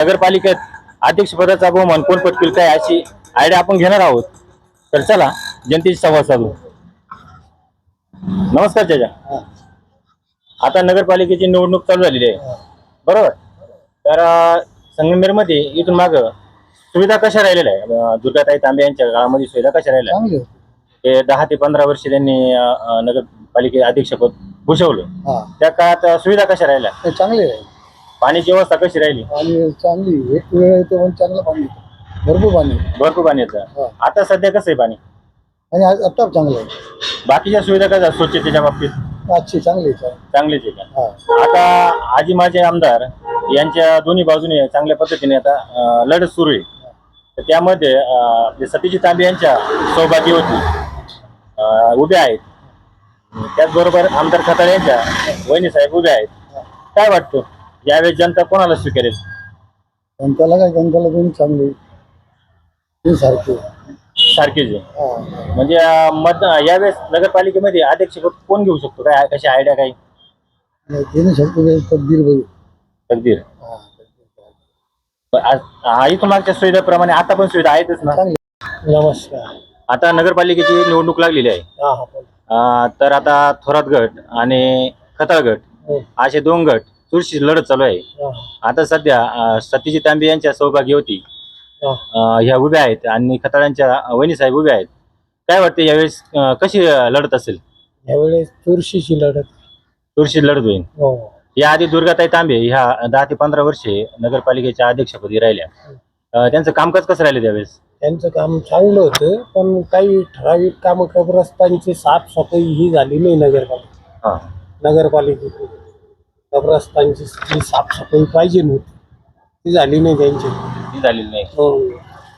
नगरपालिकेत अध्यक्ष पदाचा बहुमान कोण पटकील काय अशी आयडिया आपण घेणार आहोत. तर चला जनतेशी संवाद साधू. नमस्कार चाचा. आता नगरपालिकेची निवडणूक चालू झालेली आहे. बरोबर? तर संगमेरमध्ये इथून माग सुविधा कशा राहिलेल्या आहे दुर्गाताई तांबे यांच्या काळामध्ये सुविधा कशा राहिल्या? ते दहा ते पंधरा वर्ष त्यांनी नगरपालिके अध्यक्षपद भूषवलं. त्या काळात सुविधा कशा राहिल्या? चांगले आहे पाण्याची व्यवस्था कशी राहिली? आणि चांगली एक वेळ येते पण चांगलं पाणी येतं. भरपूर पाणी. भरपूर पाणी येतं. हा. आता सध्या कसं आहे पाणी? आणि आज आता चांगलं आहे. बाकीच्या सुविधा कशा स्वच्छतेच्या बाबतीत? आजची चांगली आहे चांगलीच आहे का? हा. आता आजी माझे आमदार यांच्या दोन्ही बाजूने चांगल्या पद्धतीने आता अं, लढत सुरू आहे. तर त्यामध्ये अं, सतीजी तांबे यांच्या सौभागी होती अं, उभ्या आहेत. त्याचबरोबर आमदार खताळे यांच्या वहिनी साहेब उभ्या आहेत. काय वाटतं? यावेळेस जनता कोणाला स्वीकारेल? जनताला काय? जनताला दोन्ही चांगले. ते सारखे. सारखेच आहे हा. म्हणजे अं, मत यावेळेस नगरपालिकेमध्ये अध्यक्षपद कोण घेऊ शकतो? काय कशी आयडिया काही शकतो ते तब्दील पाहिजे तकदीर हा आज- हा, इथून मागच्या सुविधेप्रमाणे आता पण सुविधा आहेतच ना? चांगली. नमस्कार. आता नगरपालिकेची निवडणूक लागलेली आहे. हा हा बोल. अं, तर आता थोरात गट आणि खताळ गट हो. असे दोन गट चुरशी लढत चालू आहे. आता सध्या अं, सतीजी तांबे यांच्या सौभाग्य होती. हा. अं, ह्या उभ्या आहेत आणि खताळांच्या वहिनी साहेब उभ्या आहेत. काय वाटते यावेळेस अं, कशी अं, लढत असेल? यावेळेस चुरशीची लढत. चुरशी लढत होईल. हो. याआधी दुर्गाताई तांबे ह्या दहा ते पंधरा वर्षे नगरपालिकेच्या अध्यक्षपदी राहिल्या. अं, त्यांचं कामकाज कसं राहिलं त्यावेळेस? त्यांचं काम चांगलं होतं पण काही ठराविक कामं कब्रस्तांची साफसफाई ही झाली नाही नगरपालिका हा. नगरपालिकेची कब्रस्तांची जी साफसफाई पाहिजे नव्हती ती झाली नाही त्यांची. ती झालेली नाही. हो.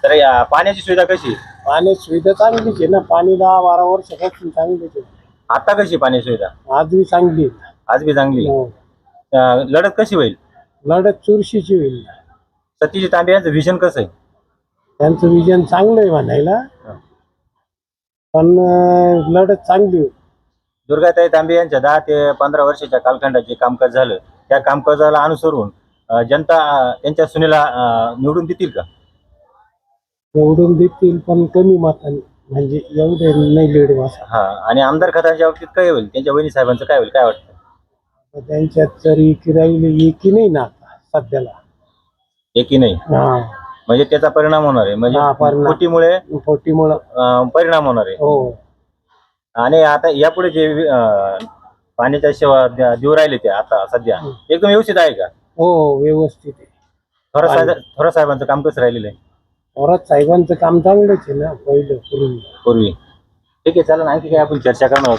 तर या पाण्याची सुविधा कशी? पाणी सुविधा चांगलीच आहे ना पाणी दहा बारा वर्षापासून चांगलीच आहे. आता कशी पाणी सुविधा? आज बी चांगली आहे. आज बी चांगली आहे. हो. अं, लढत कशी होईल? लढत चुरशीची होईल. सतीजी तांबे यांचं विजन कसं आहे? त्यांचं विजन चांगलं आहे म्हणायला. पण अं, लढत चांगली होईल. दुर्गाताई तांबे यांच्या दहा ते पंधरा वर्षाच्या कालखंडात जे कामकाज झालं. त्या कामकाजाला अनुसरून जनता त्यांच्या सुनेला निवडून देतील का? निवडून देतील पण कमी मताने. म्हणजे एवढे नाही लीड बसा हा आणि आमदार खतांच्या बाबतीत काय होईल? त्यांच्या वहिनी साहेबांचं काय होईल? काय वाटतं? त्यांच्यात जर एकी राहिली एकी नाही ना आता सध्याला? एकी नाही? हा. म्हणजे त्याचा परिणाम होणार आहे. हा, म्हणजे परिणाम. फुटीमुळे पोटीमुळं अं, परिणाम होणार आहे. हो. आणि आता यापुढे जे अं, पाण्याच्या सेवा द्या- देऊ राहिले ते आता सध्या एकदम व्यवस्थित आहे का? हो व्यवस्थित आहे. थोरा साहेब थोरा साहेबांचं काम कसं राहिलेलं आहे? थोरात साहेबांचं काम चांगलंच आहे ना पहिलं पूर्वी. पूर्वी. ठीक आहे चला ना आणखी काय आपण चर्चा करणार आहोत.